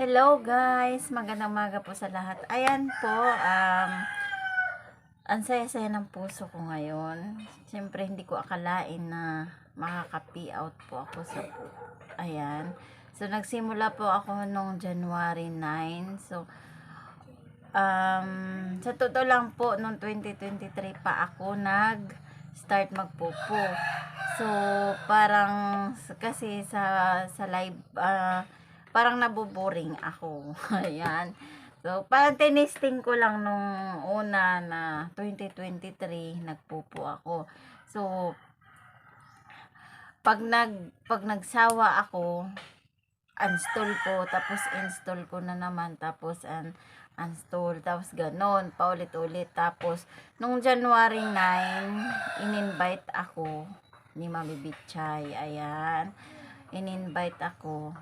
Hello guys, magandang maga po sa lahat. Ayan po, um, ang saya-saya ng puso ko ngayon. Siyempre hindi ko akalain na makaka-pee out po ako sa. Ayan. So nagsimula po ako nung January 9. So um, sa totoo lang po, nung 2023 pa ako nag start magpupo. So, parang, kasi sa, sa live, ah, parang nabuboring ako. Ayan. So, parang tinisting ko lang nung una na 2023, nagpupo ako. So, pag nag, pag nagsawa ako, uninstall ko, tapos install ko na naman, tapos un, uninstall, tapos ganon, paulit-ulit. Tapos, nung January 9, in-invite ako ni Mami Bichay. Ayan. In-invite ako.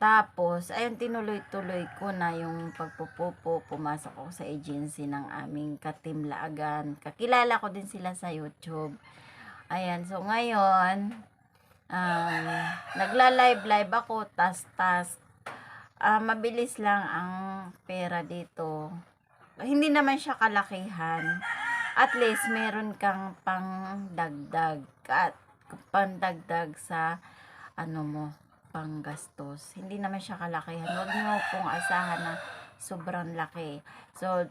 Tapos, ayun, tinuloy-tuloy ko na yung pagpupupo. Pumasok ako sa agency ng aming Katim Laagan. Kakilala ko din sila sa YouTube. Ayan, so ngayon, um, nagla-live-live ako, tas-tas. Ah, mabilis lang ang pera dito. Hindi naman siya kalakihan. At least, meron kang pang dagdag at pandagdag sa ano mo, panggastos. Hindi naman siya kalakihan. Huwag niyo pong asahan na sobrang laki. So,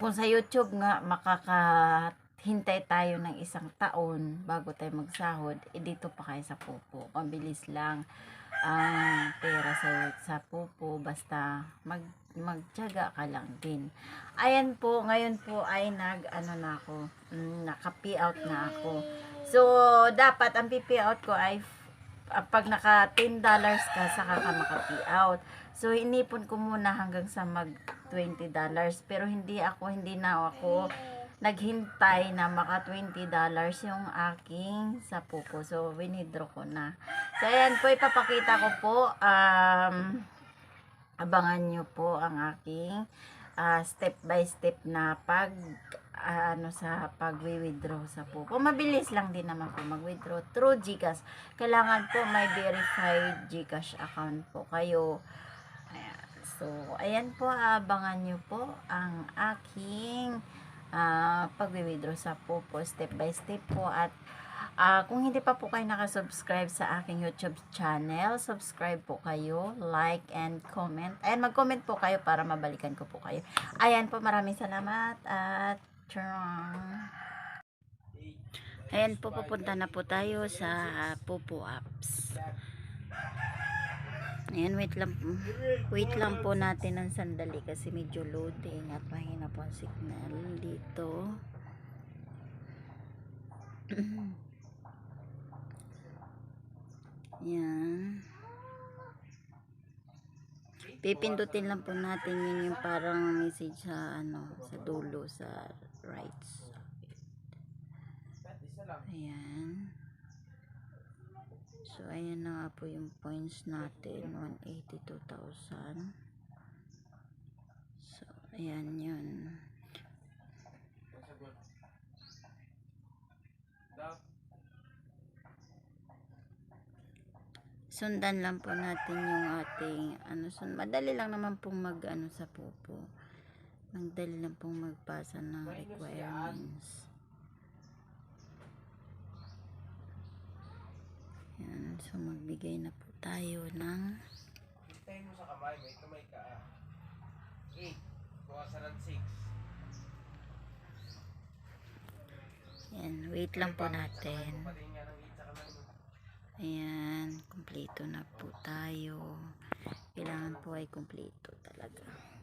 kung sa YouTube nga, makakahintay tayo ng isang taon bago tayo magsahod, eh dito pa kayo sa pupo. Mabilis lang ang pera sa, sa pupo. Basta mag, magtyaga ka lang din. Ayan po, ngayon po ay nag, ano na ako, mm, naka-pay out na ako. So, dapat ang pay out ko ay pag naka 10 dollars ka saka ka maka-pay out. So inipon ko muna hanggang sa mag 20 dollars pero hindi ako hindi na ako naghintay na maka 20 dollars yung aking sa puko. So winidraw ko na. So ayan po ipapakita ko po um abangan nyo po ang aking ah, step by step na pag ah, ano sa pag-withdraw sa Pupo. Mabilis lang din naman po mag-withdraw through GCash. Kailangan po may verified GCash account po kayo. Ayan. So, ayan po, abangan nyo po ang aking ah, pag-withdraw sa Pupo step by step po at Ah, kung hindi pa po kayo nakasubscribe sa aking YouTube channel, subscribe po kayo, like and comment. Ayan, mag-comment po kayo para mabalikan ko po kayo. Ayan po, maraming salamat at tchurong. Ayan po, pupunta na po tayo sa Pupo Apps. Ayan, wait lang, wait lang po natin ng sandali kasi medyo loading at mahina po ang signal dito. Yan. Pipindutin lang po natin yun yung parang message sa ano, sa dulo, sa right side. Ayan. So, ayan na nga po yung points natin. 182,000. So, ayan yun. sundan lang po natin yung ating ano sun madali lang naman pong mag ano sa pupo madali lang pong magpasa ng requirements. Yan. So magbigay na po tayo ng Hintayin mo sa kamay, may kamay ka ah. 8, bukasan ng 6. yan. Wait lang po natin. Pati nga ng 8 sa kamay mo. ayan. Kumpleto na po tayo. Kailangan po ay kumpleto talaga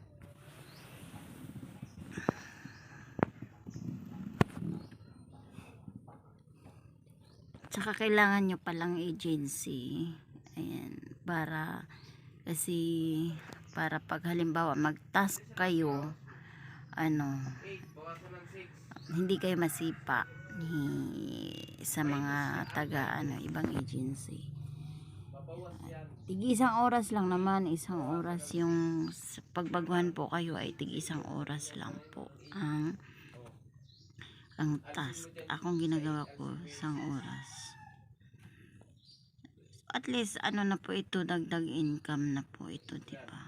Tsaka kailangan nyo palang agency. Ayan. Para, kasi, para pag halimbawa mag-task kayo, ano, 8, bukasan ng 6. hindi kayo masipa ni, sa mga taga, ano, ibang agency. Tig isang oras lang naman, isang oras yung pagbaguhan po kayo ay tig isang oras lang po ang ang task. Akong ginagawa ko isang oras. at least ano na po ito, dagdag income na po ito, di ba?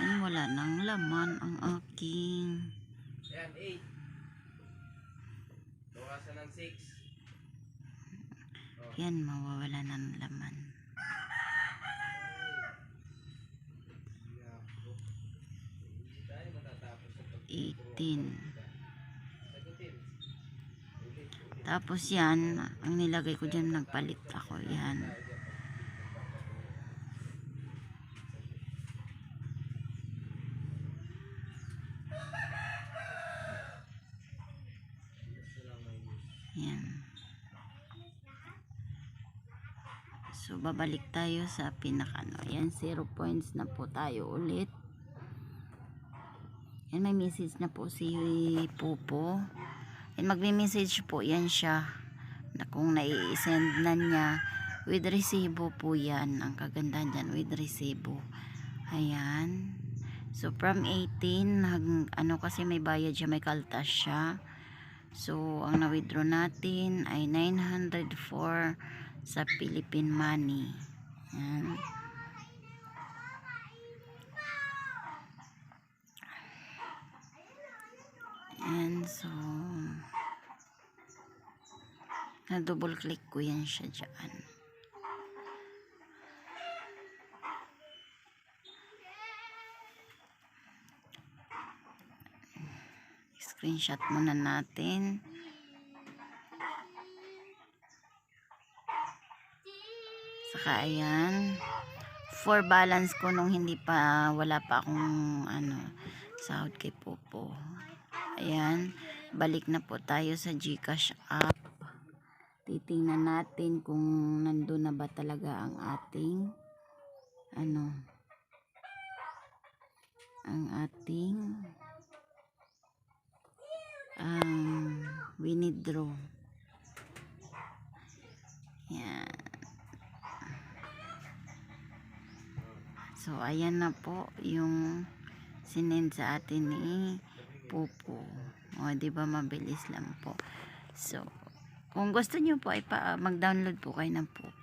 Yan, wala nang laman ang aking Yan, 8. Bawasan ng 6. yan, mawawala ng laman. Hindi tayo matatapos sa pag 18. Sagutin. Ulit, ulit. Tapos yan, ang nilagay ko dyan, nagpalit ako. Yan. Yan. So, babalik tayo sa pinakano. Yan, 0 points na po tayo ulit. Yan, may message na po si Pupo. And magme-message po yan siya na kung nai-send na niya with resibo po yan. Ang kagandahan dyan with resibo. Ayan. So from 18 hang, ano kasi may bayad siya, may kaltas siya. So ang na-withdraw natin ay 904 sa Philippine money. Ayan. And so, na double click ko yan siya dyan. Screenshot muna natin. Saka ayan. For balance ko nung hindi pa, wala pa akong ano, sahod kay Popo. Ayan, balik na po tayo sa Gcash app. Titingnan natin kung nandun na ba talaga ang ating ano ang ating um, winidraw. Yan. So, ayan na po yung sinend sa atin ni Pupo. O, ba mabilis lang po. So, kung gusto nyo po, ay pa, mag-download po kayo ng Pupo.